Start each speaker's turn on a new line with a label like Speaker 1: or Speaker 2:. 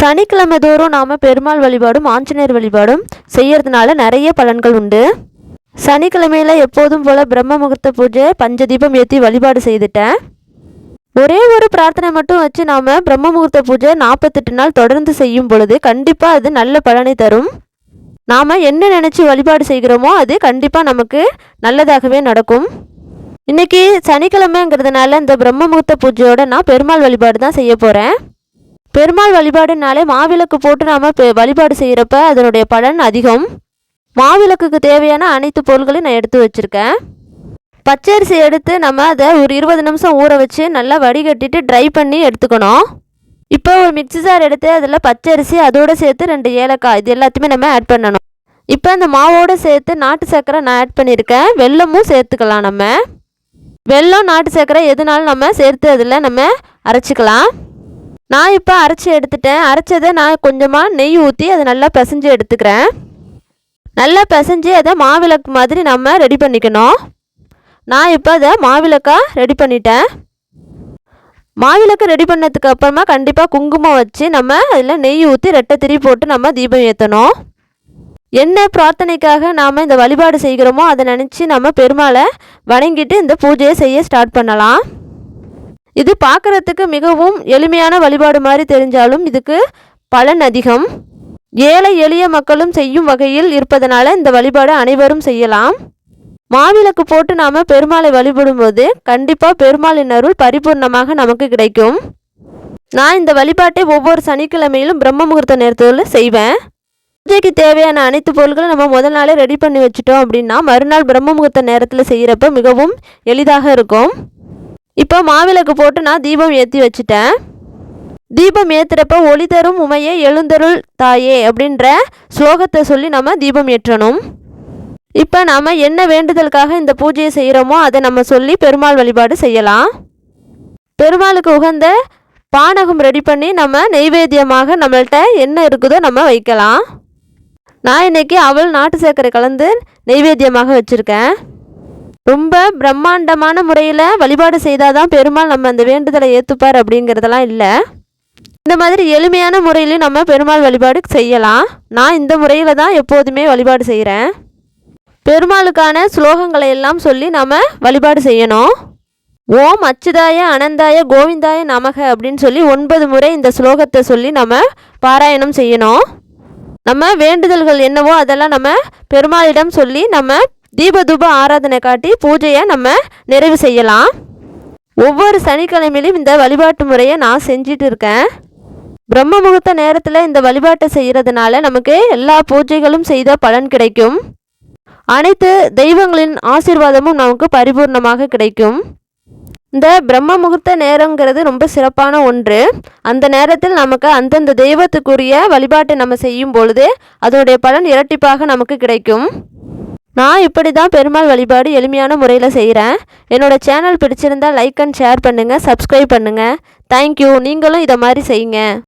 Speaker 1: சனிக்கிழமை தோறும் நாம் பெருமாள் வழிபாடும் ஆஞ்சநேயர் வழிபாடும் செய்யறதுனால நிறைய பலன்கள் உண்டு. சனிக்கிழமையில் எப்போதும் போல் பிரம்ம முகூர்த்த பூஜை பஞ்சதீபம் ஏற்றி வழிபாடு செய்துட்டேன். ஒரே ஒரு பிரார்த்தனை மட்டும் வச்சு நாம் பிரம்ம முகூர்த்த பூஜை நாற்பத்தெட்டு நாள் தொடர்ந்து செய்யும் பொழுது கண்டிப்பாக அது நல்ல பலனை தரும். நாம் என்ன நினச்சி வழிபாடு செய்கிறோமோ அது கண்டிப்பாக நமக்கு நல்லதாகவே நடக்கும். இன்றைக்கி சனிக்கிழமைங்கிறதுனால இந்த பிரம்ம முகூர்த்த பூஜையோட நான் பெருமாள் வழிபாடு தான் செய்ய போகிறேன் பெருமாள் வழிபாடுனாலே மாவிளக்கு போட்டு நாம் வழிபாடு செய்கிறப்ப அதனுடைய பலன் அதிகம். மாவிளக்குக்கு தேவையான அனைத்து பொருள்களையும் நான் எடுத்து வச்சுருக்கேன். பச்சரிசி எடுத்து நம்ம அதை ஒரு இருபது நிமிஷம் ஊற வச்சு நல்லா வடிகட்டிட்டு ட்ரை பண்ணி எடுத்துக்கணும். இப்போ ஒரு மிக்ஸி ஜார் எடுத்து அதில் பச்சரிசி அதோடு சேர்த்து ரெண்டு ஏலக்காய் இது எல்லாத்தையுமே நம்ம ஆட் பண்ணணும். இப்போ அந்த மாவோடு சேர்த்து நாட்டு சர்க்கரை நான் ஆட் பண்ணியிருக்கேன். வெல்லமும் சேர்த்துக்கலாம் நம்ம. வெல்லம் நாட்டு சர்க்கரை எதுனாலும் நம்ம சேர்த்து அதில் நம்ம அரைச்சிக்கலாம். நான் இப்போ அரைச்சி எடுத்துட்டேன். அரைச்சதை நான் கொஞ்சமாக நெய் ஊற்றி அதை நல்லா பிசைஞ்சு எடுத்துக்கிறேன். நல்லா பிசைஞ்சு அதை மாவிளக்கு மாதிரி நம்ம ரெடி பண்ணிக்கணும். நான் இப்போ அதை மாவிளக்காக ரெடி பண்ணிட்டேன். மாவிளக்கு ரெடி பண்ணதுக்கு அப்புறமா கண்டிப்பாக குங்குமம் வச்சு நம்ம அதில் நெய் ஊற்றி ரெட்டை திரி போட்டு நம்ம தீபம் ஏற்றணும் என்ன பிரார்த்தனைக்காக நாம் இந்த வழிபாடு செய்கிறோமோ அதை நினச்சி நம்ம பெருமாளை வணங்கிட்டு இந்த பூஜையை செய்ய ஸ்டார்ட் பண்ணலாம். இது பார்க்குறதுக்கு மிகவும் எளிமையான வழிபாடு மாதிரி தெரிஞ்சாலும் இதுக்கு பலன் அதிகம். ஏழை எளிய மக்களும் செய்யும் வகையில் இருப்பதனால இந்த வழிபாடு அனைவரும் செய்யலாம். மாவிளக்கு போட்டு நாம் பெருமாளை வழிபடும்போது கண்டிப்பாக பெருமாளின் அருள் பரிபூர்ணமாக நமக்கு கிடைக்கும். நான் இந்த வழிபாட்டை ஒவ்வொரு சனிக்கிழமையிலும் பிரம்ம முகூர்த்த நேரத்தில் செய்வேன். பூஜைக்கு தேவையான அனைத்து பொருட்களும் நம்ம முதல் நாளே ரெடி பண்ணி வச்சுட்டோம் அப்படின்னா மறுநாள் பிரம்ம முகூர்த்த நேரத்தில் செய்கிறப்ப மிகவும் எளிதாக இருக்கும். இப்போ மாவிளக்கு போட்டு நான் தீபம் ஏற்றி வச்சுட்டேன். தீபம் ஏற்றுறப்ப ஒளி தரும் உமையே எழுந்தருள் தாயே அப்படின்ற ஸ்லோகத்தை சொல்லி நம்ம தீபம் ஏற்றணும். இப்போ நாம் என்ன வேண்டுதலுக்காக இந்த பூஜையை செய்கிறோமோ அதை நம்ம சொல்லி பெருமாள் வழிபாடு செய்யலாம். பெருமாளுக்கு உகந்த பானகம் ரெடி பண்ணி நம்ம நெய்வேத்தியமாக நம்மள்கிட்ட என்ன இருக்குதோ நம்ம வைக்கலாம். நான் இன்னைக்கு அவள் நாட்டு சர்க்கரை கலந்து நெய்வேத்தியமாக வச்சுருக்கேன். ரொம்ப பிரம்மாண்டமான முறையில் வழிபாடு செய்தால் தான் பெருமாள் நம்ம அந்த வேண்டுதலை ஏற்றுப்பார் அப்படிங்கிறதெல்லாம் இல்லை. இந்த மாதிரி எளிமையான முறையிலையும் நம்ம பெருமாள் வழிபாடு செய்யலாம். நான் இந்த முறையில் தான் எப்போதுமே வழிபாடு செய்கிறேன் பெருமாளுக்கான ஸ்லோகங்களை எல்லாம் சொல்லி நம்ம வழிபாடு செய்யணும். ஓம் அச்சுதாய அனந்தாய கோவிந்தாய நமக அப்படின்னு சொல்லி ஒன்பது முறை இந்த ஸ்லோகத்தை சொல்லி நம்ம பாராயணம் செய்யணும். நம்ம வேண்டுதல்கள் என்னவோ அதெல்லாம் நம்ம பெருமாளிடம் சொல்லி நம்ம தீபதூப ஆராதனை காட்டி பூஜையை நம்ம நிறைவு செய்யலாம். ஒவ்வொரு சனிக்கிழமையிலும் இந்த வழிபாட்டு முறையை நான் செஞ்சிட்டு இருக்கேன். பிரம்ம முகூர்த்த நேரத்தில் இந்த வழிபாட்டை செய்கிறதுனால நமக்கு எல்லா பூஜைகளும் செய்த பலன் கிடைக்கும். அனைத்து தெய்வங்களின் ஆசீர்வாதமும் நமக்கு பரிபூர்ணமாக கிடைக்கும். இந்த பிரம்ம முகூர்த்த நேரங்கிறது ரொம்ப சிறப்பான ஒன்று. அந்த நேரத்தில் நமக்கு அந்தந்த தெய்வத்துக்குரிய வழிபாட்டை நம்ம செய்யும் பொழுது அதனுடைய பலன் இரட்டிப்பாக நமக்கு கிடைக்கும். நான் இப்படி தான் பெருமாள் வழிபாடு எளிமையான முறையில் செய்கிறேன் என்னோடய சேனல் பிடிச்சிருந்தால் லைக் அண்ட் ஷேர் பண்ணுங்கள் சப்ஸ்கிரைப் பண்ணுங்கள் தேங்க்யூ நீங்களும் இதை மாதிரி செய்யுங்க.